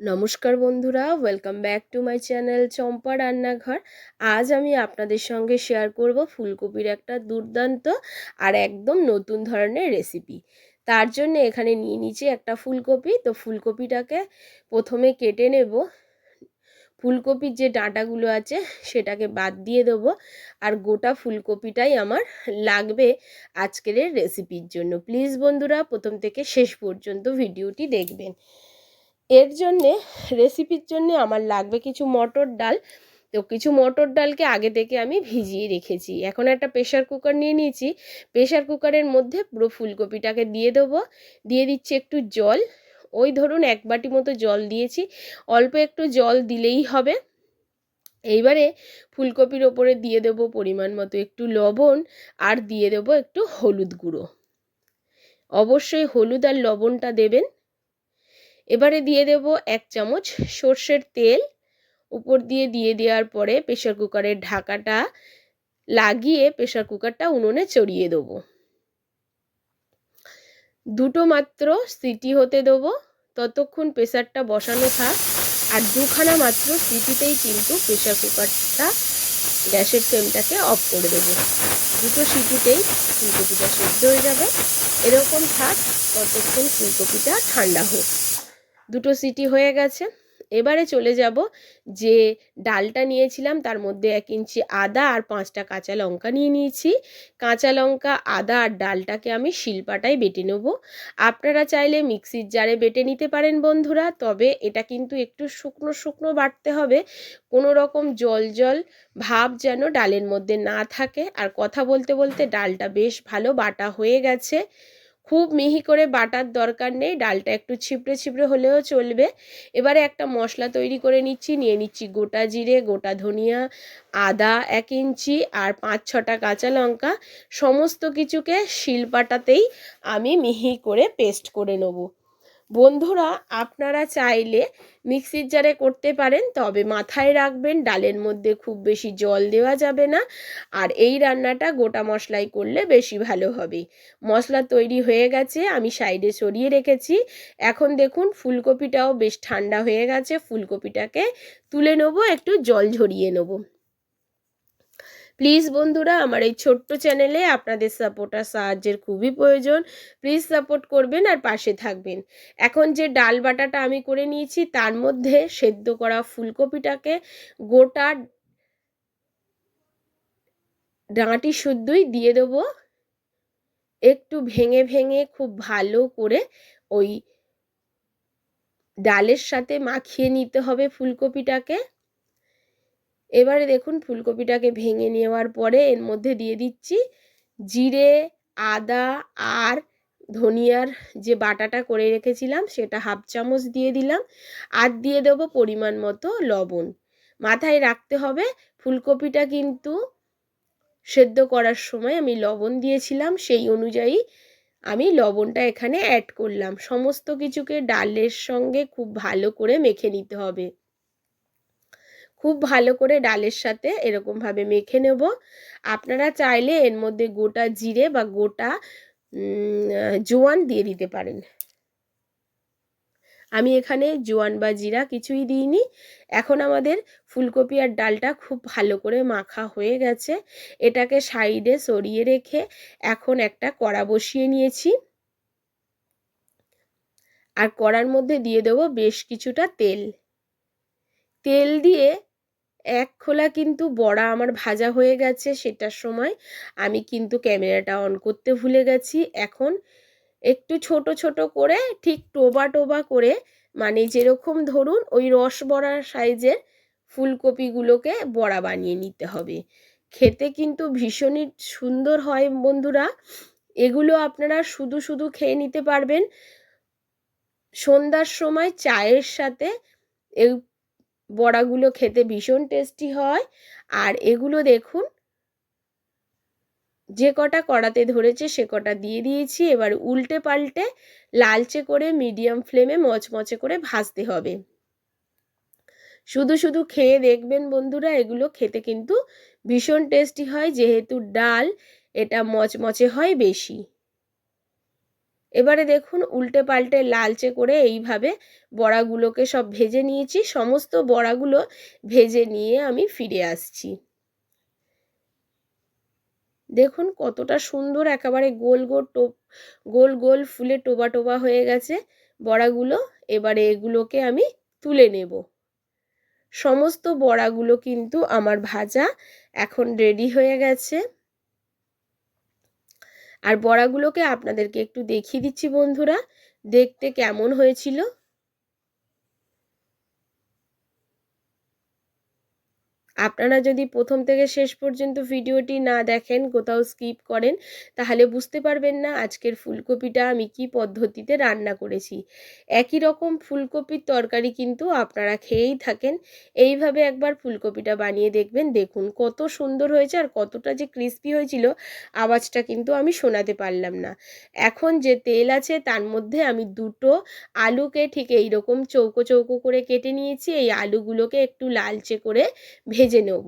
নমস্কার বন্ধুরা welcome back to my channel Champa Rannaghar. আজ আমি আপনাদের সঙ্গে শেয়ার করব ফুলকপির একটা দুর্দান্ত আর একদম নতুন ধরনের রেসিপি তার জন্য এখানে নিয়ে নিচ্ছি একটা ফুলকপি। তো ফুলকপিটাকে প্রথমে কেটে নেব। ফুলকপির যে ডাঁটাগুলো আছে, সেটাকে বাদ দিয়ে দেবো। আর গোটা ফুলকপিটাই আমার লাগবে আজকের রেসিপির জন্য। প্লিজ বন্ধুরা, প্রথম থেকে শেষ পর্যন্ত ভিডিওটি দেখবেন। এর জন্যে রেসিপির জন্যে আমার লাগবে কিছু মটর ডাল। তো কিছু মটর ডালকে আগে থেকে আমি ভিজিয়ে রেখেছি। এখন একটা প্রেশার কুকার নিয়ে নিয়েছি। প্রেশার কুকারের মধ্যে পুরো ফুলকপিটাকে দিয়ে দেবো। দিয়ে দিচ্ছি একটু জল। ওই ধরুন এক বাটি মতো জল দিয়েছি। অল্প একটু জল দিলেই হবে। এইবারে ফুলকপির ওপরে দিয়ে দেবো পরিমাণ মতো একটু লবণ আর দিয়ে দেবো একটু হলুদ গুঁড়ো। অবশ্যই হলুদ আর লবণটা দেবেন। এবারে দিয়ে দেব এক চামচ সর্ষের তেল। উপর দিয়ে দিয়ে দেওয়ার পরে প্রেশার কুকারের ঢাকাটা লাগিয়ে প্রেশার কুকারটা উনুনে চড়িয়ে দেবো। দুটো মাত্র সিটি হতে দেবো। ততক্ষণ প্রেশারটা বসানো থাক। আর দুখানা মাত্র সিটিতেই কিন্তু প্রেশার কুকারটা গ্যাসের ফ্লেমটাকে অফ করে দেবো। দুটো সিটিতেই ফুলকপিটা সেদ্ধ হয়ে যাবে। এরকম থাক, ততক্ষণ ফুলকপিটা ঠান্ডা হোক। দুটো সিটি হয়ে গেছে। এবারে চলে যাব যে ডালটা নিয়েছিলাম তার মধ্যে এক ইঞ্চি আদা আর পাঁচটা কাঁচা লঙ্কা নিয়ে নিয়েছি। কাঁচা লঙ্কা, আদা আর ডালটাকে আমি শিলপাটায় বেটে নেব। আপনারা চাইলে মিক্সির জারে বেটে নিতে পারেন বন্ধুরা, তবে এটা কিন্তু একটু শুকনো শুকনো বাটতে হবে। কোনো রকম জল জল ভাব যেন ডালের মধ্যে না থাকে। আর কথা বলতে বলতে ডালটা বেশ ভালো বাটা হয়ে গেছে। খুব মিহি করে বাটার দরকার নেই, ডালটা একটু ছিপড়ে ছিপড়ে হলেও চলবে। এবারে একটা মশলা তৈরি করে নিচ্ছি, নিয়ে নিচ্ছি গোটা জিরে, গোটা ধনিয়া, আদা এক ইঞ্চি আর পাঁচ ছটা কাঁচা লঙ্কা। সমস্ত কিছুকে শিলপাটাতেই আমি মিহি করে পেস্ট করে নেব। বন্ধুরা, আপনারা চাইলে মিক্সির জারে করতে পারেন, তবে মাথায় রাখবেন, ডালের মধ্যে খুব বেশি জল দেওয়া যাবে না। আর এই রান্নাটা গোটা মশলাই করলে বেশি ভালো হবে। মশলা তৈরি হয়ে গেছে, আমি সাইডে সরিয়ে রেখেছি। এখন দেখুন, ফুলকপিটাও বেশ ঠান্ডা হয়ে গেছে, ফুলকপিটাকে তুলে নেব, একটু জল ঝরিয়ে নেব। প্লিজ বন্ধুরা, আমার এই ছোট্ট চ্যানেলে আপনাদের সাপোর্ট আর সাহায্যের খুবই প্রয়োজন। প্লিজ সাপোর্ট করবেন আর পাশে থাকবেন। এখন যে ডাল বাটাটা আমি করে নিয়েছি, তার মধ্যে সেদ্ধ করা ফুলকপিটাকে গোটা ডাঁটি শুদ্ধই দিয়ে দেবো। একটু ভেঙে ভেঙে খুব ভালো করে ওই ডালের সাথে মাখিয়ে নিতে হবে ফুলকপিটাকে। এবারে দেখুন ফুলকপিটাকে ভেঙে নেওয়ার পরে এর মধ্যে দিয়ে দিচ্ছি জিরে, আদা আর ধনিয়ার যে বাটাটা করে রেখেছিলাম সেটা হাফ চামচ দিয়ে দিলাম আর দিয়ে দেবো পরিমাণ মতো লবণ। মাথায় রাখতে হবে ফুলকপিটা কিন্তু সেদ্ধ করার সময় আমি লবণ দিয়েছিলাম সেই অনুযায়ী আমি লবণটা এখানে অ্যাড করলাম। সমস্ত কিছুকে ডালের সঙ্গে খুব ভালো করে মেখে নিতে হবে। খুব ভালো করে ডালের সাথে এরকমভাবে মেখে নেব। আপনারা চাইলে এর মধ্যে গোটা জিরে বা গোটা জোয়ান দিয়ে দিতে পারেন। আমি এখানে জোয়ান বা জিরা কিছুই দিইনি। এখন আমাদের ফুলকপি আর ডালটা খুব ভালো করে মাখা হয়ে গেছে। এটাকে সাইডে সরিয়ে রেখে এখন একটা কড়া বসিয়ে নিয়েছি। আর কড়ার মধ্যে দিয়ে দেবো বেশ কিছুটা তেল। তেল দিয়ে এক খোলা কিন্তু বড়া আমার ভাজা হয়ে গেছে সেটার সময়। আমি কিন্তু ক্যামেরাটা অন করতে ভুলে গেছি। এখন একটু ছোট ছোট করে ঠিক টোবা টোবা করে মানে যেরকম ধরুন ওই রস বড়ার সাইজের ফুলকপিগুলোকে বড়া বানিয়ে নিতে হবে। খেতে কিন্তু ভীষণই সুন্দর হয় বন্ধুরা। এগুলো আপনারা শুধু শুধু খেয়ে নিতে পারবেন। সন্ধ্যার সময় চায়ের সাথে এই বড়াগুলো খেতে ভীষণ টেস্টি হয়। আর এগুলো দেখুন, যে কটা কড়াতে ধরেছে সে কটা দিয়ে দিয়েছি। এবার উল্টে পাল্টে লালচে করে মিডিয়াম ফ্লেমে মচমচে করে ভাজতে হবে। শুধু শুধু খেয়ে দেখবেন বন্ধুরা, এগুলো খেতে কিন্তু ভীষণ টেস্টি হয়। যেহেতু ডাল, এটা মচমচে হয় বেশি। এবারে দেখুন উল্টে পাল্টে লালচে করে এইভাবে বড়াগুলোকে সব ভেজে নিয়েছি। সমস্ত বড়াগুলো ভেজে নিয়ে আমি ফিরে আসছি। দেখুন কতটা সুন্দর একেবারে গোল গোল টোপ, গোল গোল ফুলে টোবা টোবা হয়ে গেছে বড়াগুলো। এবারে এগুলোকে আমি তুলে নেব। সমস্ত বড়াগুলো কিন্তু আমার ভাজা এখন রেডি হয়ে গেছে। আর বড়াগুলোকে আপনাদেরকে একটু দেখিয়ে দিচ্ছি বন্ধুরা। দেখতে কেমন হয়েছিল? আপনারা যদি প্রথম থেকে শেষ পর্যন্ত ভিডিওটি না দেখেন, কোথাও স্কিপ করেন, তাহলে বুঝতে পারবেন না আজকের ফুলকপিটা আমি কি পদ্ধতিতে রান্না করেছি। একই রকম ফুলকপির তরকারি কিন্তু আপনারা খেয়েই থাকেন। এইভাবে একবার ফুলকপিটা বানিয়ে দেখবেন, দেখুন কত সুন্দর হয়েছে আর কতটা যে ক্রিস্পি হয়েছিল, আওয়াজটা কিন্তু আমি শোনাতে পারলাম না। এখন যে তেল আছে তার মধ্যে আমি দুটো আলুকে ঠিক এইরকম চৌকো চৌকো করে কেটে নিয়েছি। এই আলুগুলোকে একটু লালচে করে ভেজে নেব।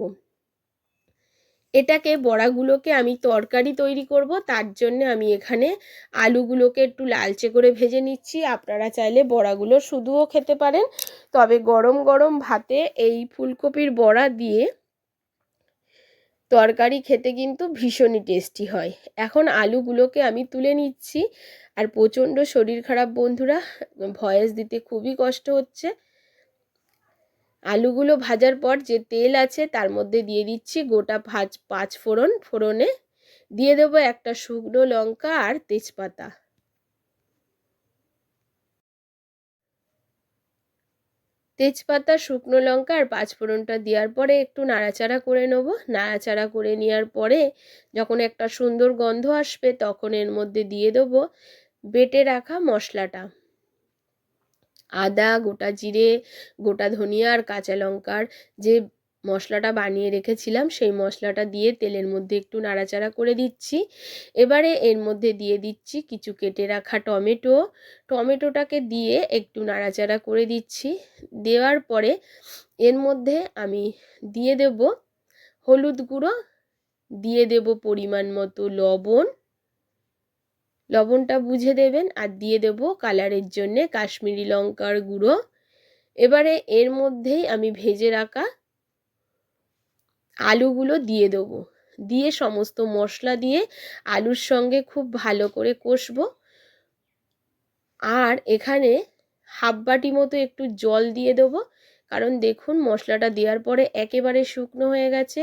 এটাকে বড়াগুলোকে আমি তরকারি তৈরি করব, তার জন্য আমি এখানে আলুগুলোকে একটু লালচে করে ভেজে নিচ্ছি। আপনারা চাইলে বড়াগুলো শুধুও খেতে পারেন। তবে গরম গরম ভাতে এই ফুলকপির বড়া দিয়ে তরকারি খেতে কিন্তু ভীষণই টেস্টি হয়। এখন আলুগুলোকে আমি তুলে নিচ্ছি। আর প্রচণ্ড শরীর খারাপ বন্ধুরা, ভয়েস দিতে খুবই কষ্ট হচ্ছে। আলুগুলো ভাজার পর যে তেল আছে তার মধ্যে দিয়ে দিচ্ছি গোটা ভাজ, পাঁচ ফোড়ন, ফোড়নে দিয়ে দেবো একটা শুকনো লঙ্কা আর তেজপাতা। তেজপাতা, শুকনো লঙ্কা আর পাঁচফোড়নটা দেওয়ার পরে একটু নাড়াচাড়া করে নেব। নাড়াচাড়া করে নেওয়ার পরে যখন একটা সুন্দর গন্ধ আসবে তখন এর মধ্যে দিয়ে দেবো বেটে রাখা মশলাটা। আদা, গোটা জিরে, গোটা ধনিয়া আর কাঁচা লঙ্কার যে মশলাটা বানিয়ে রেখেছিলাম, সেই মশলাটা দিয়ে তেলের মধ্যে একটু নাড়াচাড়া করে দিচ্ছি। এবারে এর মধ্যে দিয়ে দিচ্ছি কিছু কেটে রাখা টমেটো। টমেটোটাকে দিয়ে একটু নাড়াচাড়া করে দিচ্ছি। দেওয়ার পরে এর মধ্যে আমি দিয়ে দেব হলুদ গুঁড়ো, দিয়ে দেব পরিমাণ মতো লবণ। লবণটা বুঝে দেবেন আর দিয়ে দেব কালারের জন্যে কাশ্মীরি লঙ্কার গুঁড়ো। এবারে এর মধ্যেই আমি ভেজে রাখা আলুগুলো দিয়ে দেবো। দিয়ে সমস্ত মশলা দিয়ে আলুর সঙ্গে খুব ভালো করে কষবো। আর এখানে হাফ বাটি মতো একটু জল দিয়ে দেবো। কারণ দেখুন মশলাটা দেওয়ার পরে একেবারে শুকনো হয়ে গেছে।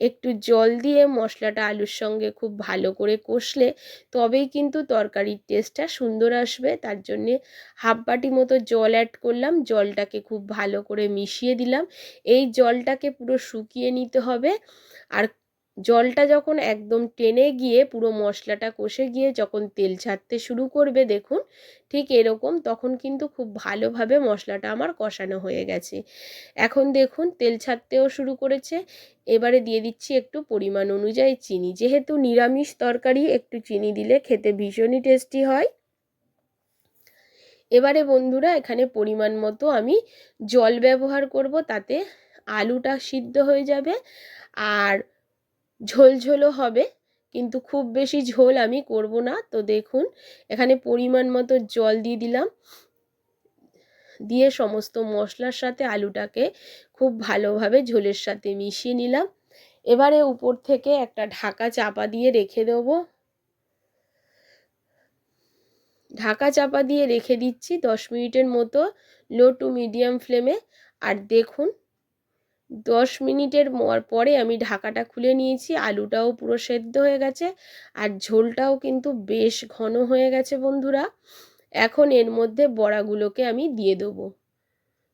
একটু জল দিয়ে মশলাটা আলুর সঙ্গে খুব ভালো করে কষলে তবেই কিন্তু তরকারির টেস্টটা সুন্দর আসবে। তার জন্যে হাফ বাটি মতো জল অ্যাড করলাম, জলটাকে খুব ভালো করে মিশিয়ে দিলাম। এই জলটাকে পুরো শুকিয়ে নিতে হবে। আর জলটা যখন একদম টেনে গিয়ে পুরো মশলাটা কষে গিয়ে যখন তেল ছাড়তে শুরু করবে দেখুন, ঠিক এরকম তখন কিন্তু খুব ভালোভাবে মশলাটা আমার কষানো হয়ে গেছে। এখন দেখুন তেল ছাড়তেও শুরু করেছে, এবারে দিয়ে দিচ্ছি একটু পরিমাণ অনুযায়ী চিনি। যেহেতু নিরামিষ তরকারি, একটু চিনি দিলে খেতে ভীষণই টেস্টি হয়। এবারে বন্ধুরা এখানে পরিমাণ মতো আমি জল ব্যবহার করব, তাতে আলুটা সিদ্ধ হয়ে যাবে। আর ঝোলঝোলও হবে, কিন্তু খুব বেশি ঝোল আমি করব না। তো দেখুন, এখানে পরিমাণ মতো জল দিয়ে দিলাম। দিয়ে সমস্ত মশলার সাথে আলুটাকে খুব ভালোভাবে ঝোলের সাথে মিশিয়ে নিলাম। এবারে উপর থেকে একটা ঢাকা চাপা দিয়ে রেখে দেবো। ঢাকা চাপা দিয়ে রেখে দিচ্ছি দশ মিনিটের মতো লো টু মিডিয়াম ফ্লেমে আর দেখুন দশ মিনিটের পরে আমি ঢাকাটা খুলে নিয়েছি, আলুটাও পুরো সেদ্ধ হয়ে গেছে, আর ঝোলটাও কিন্তু বেশ ঘন হয়ে গেছে বন্ধুরা। এখন এর মধ্যে বড়াগুলোকে আমি দিয়ে দেবো।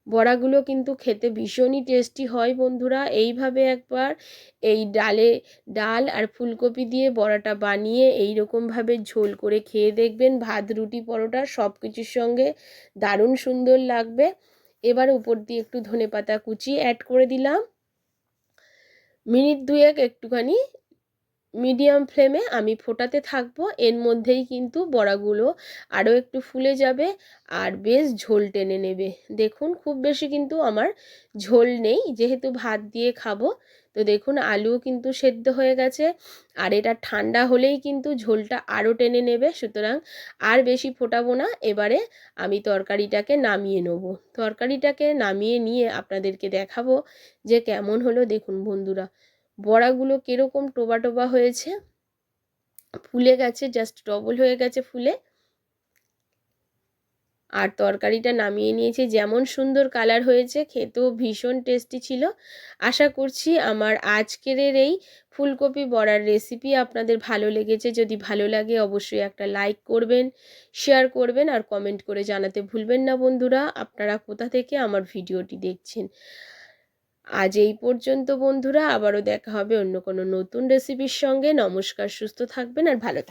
বড়াগুলো কিন্তু খেতে ভীষণই টেস্টি হয় বন্ধুরা। এইভাবে একবার এই ডালে ডাল আর ফুলকপি দিয়ে বড়াটা বানিয়ে এই রকমভাবে ঝোল করে খেয়ে দেখবেন। ভাত, রুটি, পরোটা সব কিছুর সঙ্গে দারুণ সুন্দর লাগবে। এবার উপর দিয়ে একটু ধনে পাতা কুচি অ্যাড করে দিলাম। মিনিট দুয়েক একটুখানি মিডিয়াম ফ্লেমে আমি ফোটাতে থাকব। এর মধ্যেই কিন্তু বড়াগুলো আরও একটু ফুলে যাবে আর বেশ ঝোল টেনে নেবে। দেখুন, খুব বেশি কিন্তু আমার ঝোল নেই। যেহেতু ভাত দিয়ে খাব, তো দেখুন, আলুও কিন্তু সেদ্ধ হয়ে গেছে। আর এটা ঠান্ডা হলেই কিন্তু ঝোলটা আরও টেনে নেবে। সুতরাং আর বেশি ফোটাবো না। এবারে আমি তরকারিটাকে নামিয়ে নেব। তরকারিটাকে নামিয়ে নিয়ে আপনাদেরকে দেখাবো যে কেমন হলো। দেখুন, বন্ধুরা বড়াগুলো কীরকম টোবা টোবা হয়েছে? ফুলে গেছে জাস্ট ডবল হয়ে গেছে ফুলে। আর তরকারিটা নামিয়ে নিয়েছি, যেমন সুন্দর কালার হয়েছে, খেতেও ভীষণ টেস্টি ছিল। আশা করছি আমার আজকের এই ফুলকপি বড়ার রেসিপি আপনাদের ভালো লেগেছে। যদি ভালো লাগে অবশ্যই একটা লাইক করবেন শেয়ার করবেন আর কমেন্ট করে জানাতে ভুলবেন না বন্ধুরা। আপনারা কোথা থেকে আমার ভিডিওটি দেখছেন? আজ এই পর্যন্ত, বন্ধুরা। আবারও দেখা হবে অন্য কোনো নতুন রেসিপির সঙ্গে। নমস্কার, সুস্থ থাকবেন আর ভালো থাকবেন।